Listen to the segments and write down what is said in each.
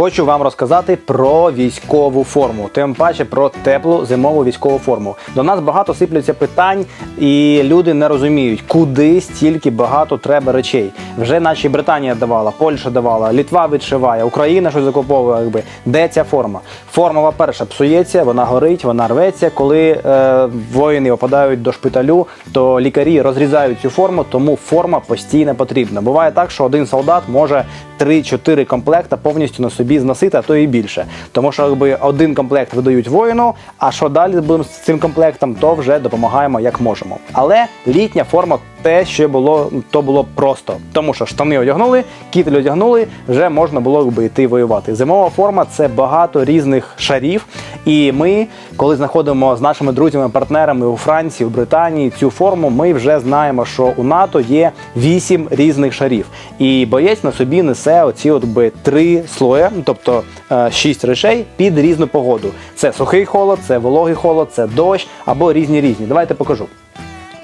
Хочу вам розказати про військову форму, тим паче про теплу зимову військову форму. До нас багато сипляться питань, і люди не розуміють, куди стільки багато треба речей. Вже наче Британія давала, Польща давала, Літва відшиває, Україна щось закуповує. Якби де ця форма? Форма, перша псується, вона горить, вона рветься. Коли е, воїни опадають до шпиталю, то лікарі розрізають цю форму, тому форма постійно потрібна. Буває так, що один солдат може 3-4 комплекта повністю на собі а то і більше. Тому що якби один комплект видають воїну, а що далі будемо з цим комплектом, то вже допомагаємо як можемо. Але літня форма те, що було, то було просто. Тому що штани одягнули, кітель одягнули, вже можна було якби йти воювати. Зимова форма це багато різних шарів. І ми, коли знаходимо з нашими друзями, партнерами у Франції, у Британії цю форму, ми вже знаємо, що у НАТО є вісім різних шарів. І боєць на собі несе оці от би три слоя, тобто е, шість речей під різну погоду. Це сухий холод, це вологий холод, це дощ або різні різні. Давайте покажу.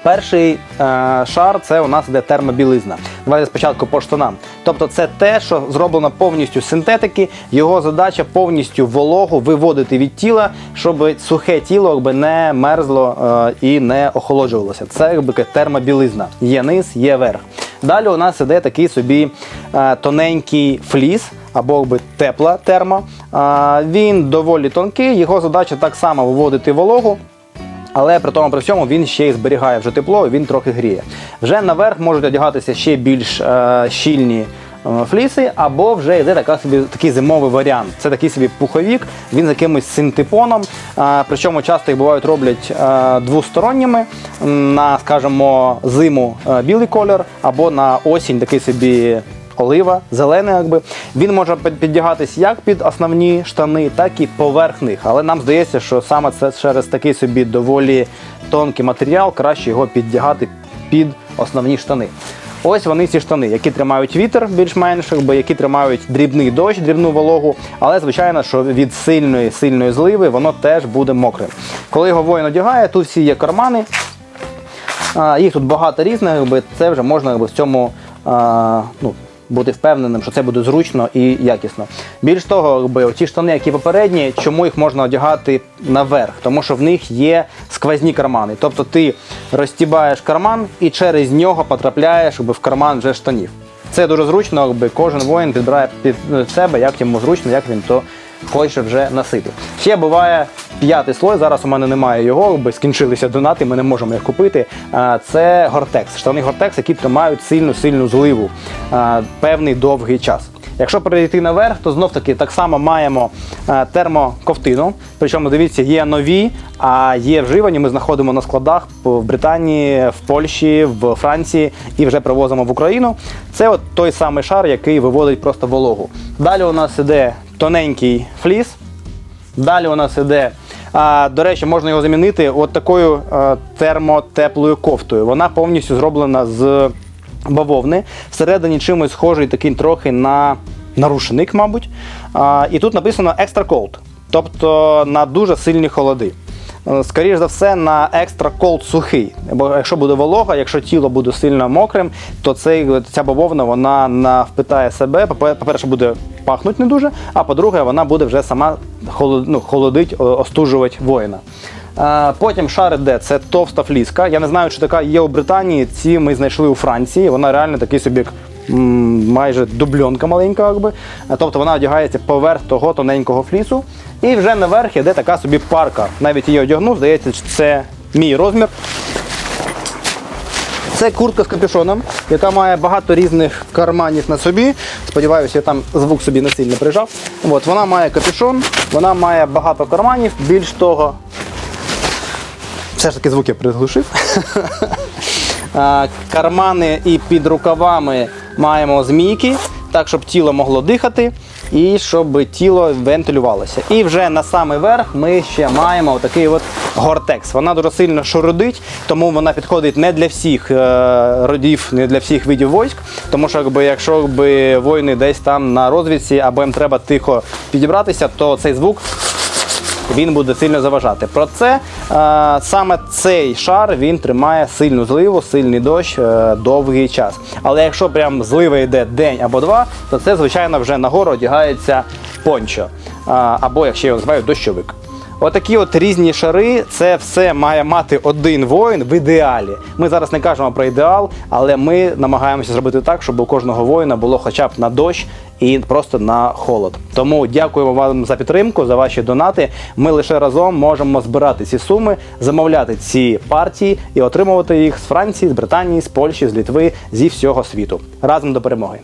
Перший е, шар це у нас іде термобілизна. Давайте спочатку по штанам. Тобто, це те, що зроблено повністю з синтетики. Його задача повністю вологу виводити від тіла, щоб сухе тіло якби, не мерзло е, і не охолоджувалося. Це якби термобілизна. Є низ, є верх. Далі у нас іде такий собі е, тоненький фліс. Або якби тепла терма. А, він доволі тонкий, його задача так само виводити вологу. Але при тому при всьому він ще й зберігає вже тепло, він трохи гріє. Вже наверх можуть одягатися ще більш е, щільні е, фліси, або вже йде така собі такий зимовий варіант. Це такий собі пуховік, він з якимось синтепоном. Е, причому часто їх бувають роблять е, двосторонніми на, скажімо, зиму е, білий колір, або на осінь такий собі олива, зелений, якби він може під- піддягатись як під основні штани, так і поверх них. Але нам здається, що саме це через такий собі доволі тонкий матеріал, краще його піддягати під основні штани. Ось вони ці штани, які тримають вітер більш-менш, які тримають дрібний дощ, дрібну вологу, але звичайно, що від сильної сильної зливи воно теж буде мокрим. Коли його воїн одягає, тут всі є кармани, їх тут багато різних, якби це вже можна якби, в цьому а, ну, бути впевненим, що це буде зручно і якісно. Більш того, якби, оці штани, які попередні, чому їх можна одягати наверх? Тому що в них є сквозні кармани. Тобто ти розтібаєш карман і через нього потрапляєш в карман вже штанів. Це дуже зручно, якби кожен воїн підбирає під себе, як йому зручно, як він то хоче вже носити. Ще буває п'ятий слой. Зараз у мене немає його, якби скінчилися донати, ми не можемо їх купити. Це гортекс, штани гортекс, які тримають сильну сильну зливу певний довгий час. Якщо перейти наверх, то знов таки так само маємо термоковтину. Причому дивіться, є нові, а є вживані. Ми знаходимо на складах в Британії, в Польщі, в Франції і вже привозимо в Україну. Це от той самий шар, який виводить просто вологу. Далі у нас іде тоненький фліс. Далі у нас іде. А, до речі, можна його замінити от такою а, термотеплою кофтою. Вона повністю зроблена з бавовни. Всередині чимось схожий такий трохи на, на рушник, мабуть. А, і тут написано Extra Cold, тобто на дуже сильні холоди. Е, Скоріше за все, на екстра колд сухий. Бо якщо буде волога, якщо тіло буде сильно мокрим, то цей, ця бавовна вона на- впитає себе. По-перше, буде пахнути не дуже, а по-друге, вона буде вже сама ну, холодить, остужувати воїна. Потім шар іде, це товста фліска. Я не знаю, чи така є у Британії. Ці ми знайшли у Франції. Вона реально такий собі майже дубльонка маленька, якби. Тобто вона одягається поверх того тоненького флісу. І вже наверх іде така собі парка. Навіть її одягнув, здається, це мій розмір. Це куртка з капюшоном, яка має багато різних карманів на собі. Сподіваюся, я там звук собі не сильно прижав. От, вона має капюшон, вона має багато карманів. Більш того, все ж таки звук я приглушив. Кармани і під рукавами маємо змійки, так, щоб тіло могло дихати і щоб тіло вентилювалося. І вже на самий верх ми ще маємо такий от гортекс. Вона дуже сильно шурудить, тому вона підходить не для всіх е, родів, не для всіх видів військ. Тому що якби, якщо якби, воїни десь там на розвідці або їм треба тихо підібратися, то цей звук він буде сильно заважати. Про це е, саме цей шар він тримає сильну зливу, сильний дощ е, довгий час. Але якщо прям злива йде день або два, то це звичайно вже нагору одягається пончо. А, або якщо його називають дощовик. Отакі от різні шари, це все має мати один воїн в ідеалі. Ми зараз не кажемо про ідеал, але ми намагаємося зробити так, щоб у кожного воїна було хоча б на дощ і просто на холод. Тому дякуємо вам за підтримку, за ваші донати. Ми лише разом можемо збирати ці суми, замовляти ці партії і отримувати їх з Франції, з Британії, з Польщі, з Літви, зі всього світу. Разом до перемоги.